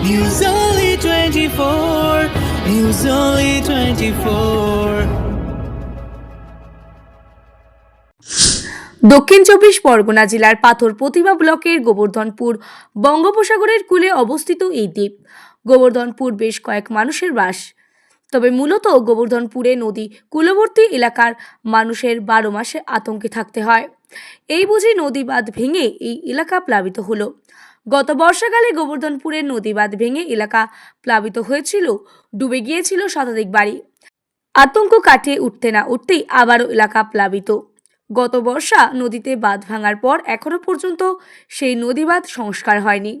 News Only 24. News Only 24. দক্ষিণ চব্বিশ পরগনা জেলার পাথর প্রতিমা ব্লকের গোবর্ধনপুর বঙ্গোপসাগরের কূলে অবস্থিত এই দ্বীপ গোবর্ধনপুর বেশ কয়েক মানুষের বাস তবে মূলত গোবর্ধনপুরে নদী কূলবর্তী এলাকার মানুষের বারো মাসে আতঙ্কে থাকতে হয় এই বুঝি নদী বাঁধ ভেঙে এই এলাকা প্লাবিত হলো গত বর্ষাকালে গোবর্ধনপুরের নদী বাঁধ ভেঙে এলাকা প্লাবিত হয়েছিল, ডুবে গিয়েছিল শতাধিক বাড়ি। আতঙ্ক কাটিয়ে উঠতে না উঠতেই আবারও এলাকা প্লাবিত। গত বর্ষা নদীতে বাঁধ ভাঙার পর এখনও পর্যন্ত সেই নদীবাঁধ সংস্কার হয়নি।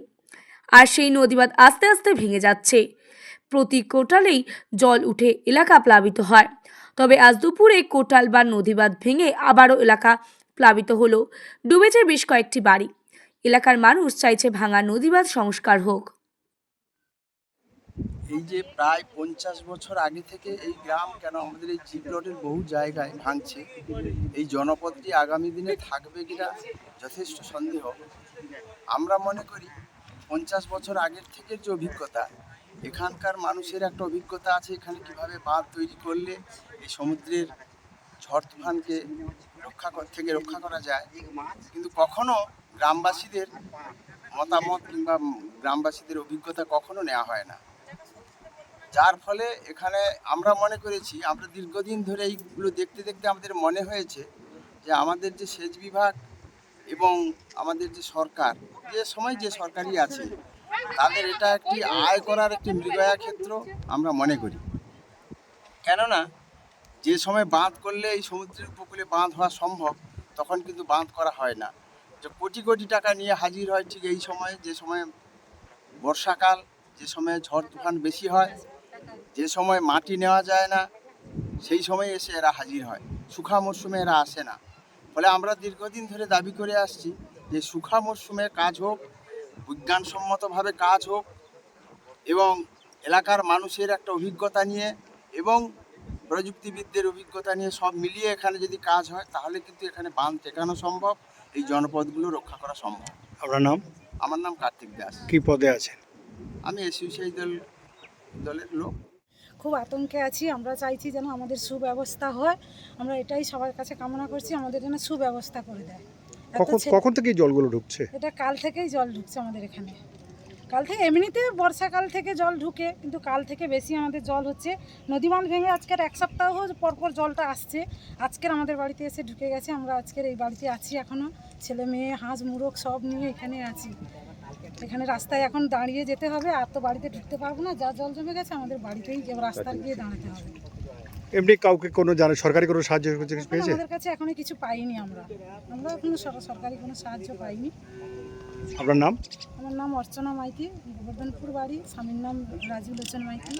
আর সেই নদীবাঁধ আস্তে আস্তে ভেঙে যাচ্ছে। প্রতি কোটালেই জল উঠে এলাকা প্লাবিত হয়। তবে আজ দুপুরে কোটাল বা নদীবাঁধ ভেঙে আবারও এলাকা প্লাবিত হলো। ডুবেছে বেশ কয়েকটি বাড়ি। এলাকার মানুষ চাইছে ভাঙা নদীবাঁধ সংস্কার হোক। এই যে প্রায় পঞ্চাশ বছর আগে থেকে এই গ্রাম কেন আমাদের এই চিপলটের বহু জায়গায় ভাঙছে, এই জনপদটি আগামী দিনে থাকবে কিনা যথেষ্ট সন্দেহ। আমরা মনে করি পঞ্চাশ বছর আগের থেকে যে অভিজ্ঞতা, এখানকার মানুষের একটা অভিজ্ঞতা আছে এখানে কীভাবে বাঁধ তৈরি করলে এই সমুদ্রের ঝড় তুফানকে রক্ষা থেকে রক্ষা করা যায়। কিন্তু কখনো গ্রামবাসীদের মতামত কিংবা গ্রামবাসীদের অভিজ্ঞতা কখনো নেওয়া হয় না। যার ফলে এখানে আমরা মনে করেছি, আমরা দীর্ঘদিন ধরে এইগুলো দেখতে দেখতে আমাদের মনে হয়েছে যে আমাদের যে সেচ বিভাগ এবং আমাদের যে সরকার, যে সময় যে সরকারই আছে, তাদের এটা একটি আয় করার একটি মৃগয়া ক্ষেত্র আমরা মনে করি। কেননা যে সময় বাঁধ করলে এই সমুদ্রের উপকূলে বাঁধ হওয়া সম্ভব, তখন কিন্তু বাঁধ করা হয় না। যে কোটি কোটি টাকা নিয়ে হাজির হয় ঠিক এই সময়ে, যে সময় বর্ষাকাল, যে সময়ে ঝড় তুফান বেশি হয়, যে সময় মাটি নেওয়া যায় না, সেই সময় এসে এরা হাজির হয়। শুখা মরশুমে এরা আসে না। ফলে আমরা দীর্ঘদিন ধরে দাবি করে আসছি যে শুখা মরশুমে কাজ হোক, বিজ্ঞানসম্মতভাবে কাজ হোক এবং এলাকার মানুষের একটা অভিজ্ঞতা নিয়ে এবং প্রযুক্তিবিদদের অভিজ্ঞতা নিয়ে সব মিলিয়ে এখানে যদি কাজ হয় তাহলে কিন্তু এখানে বাঁধ টেকানো সম্ভব এই জনপদগুলো রক্ষা করা সম্ভব। আপনার নাম? আমার নাম কার্তিক দাস। কি পদে আছেন? আমি এসইউসিআই দল দলের লোক। খুব আতঙ্কে আছি আমরা চাইছি যেন আমাদের সুব্যবস্থা হয়। আমরা এটাই সবার কাছে কামনা করছি আমাদের যেন সুব্যবস্থা করে দেয়। কখন কখন থেকে জলগুলো ঢুকছে? এটা কাল থেকেই জল ঢুকছে আমাদের এখানে। কাল থেকে এমনিতে বর্ষাকাল থেকে জল ঢুকে, কিন্তু কাল থেকে বেশি আমাদের জল হচ্ছে। নদী বাঁধ ভেঙে আজকের এক সপ্তাহ পরপর জলটা আসছে। আজকের আমাদের বাড়িতে এসে ঢুকে গেছে, আমরা আজকের এই বাড়িতে আছি এখনও ছেলে মেয়ে, হাঁস, মুরগ সব নিয়ে এখানে আছি। এখানে রাস্তায় এখন দাঁড়িয়ে যেতে হবে, আর তো বাড়িতে ঢুকতে পারব না। যা জল জমে গেছে, আমাদের বাড়িতেই কেউ রাস্তার গিয়ে দাঁড়াতে হবে। এমনি কাউকে কোনো জানে সরকারি কোনো সাহায্য কিছু পেয়েছে? আমাদের কাছে এখনও কিছু পাইনি আমরা। আমরা এখনও সরকারি কোনো সাহায্য পাইনি। আপনার নাম? আমার নাম অর্চনা মাইতি গোবর্ধনপুর বাড়ি স্বামীর নাম রাজীব লোচন মাইতি।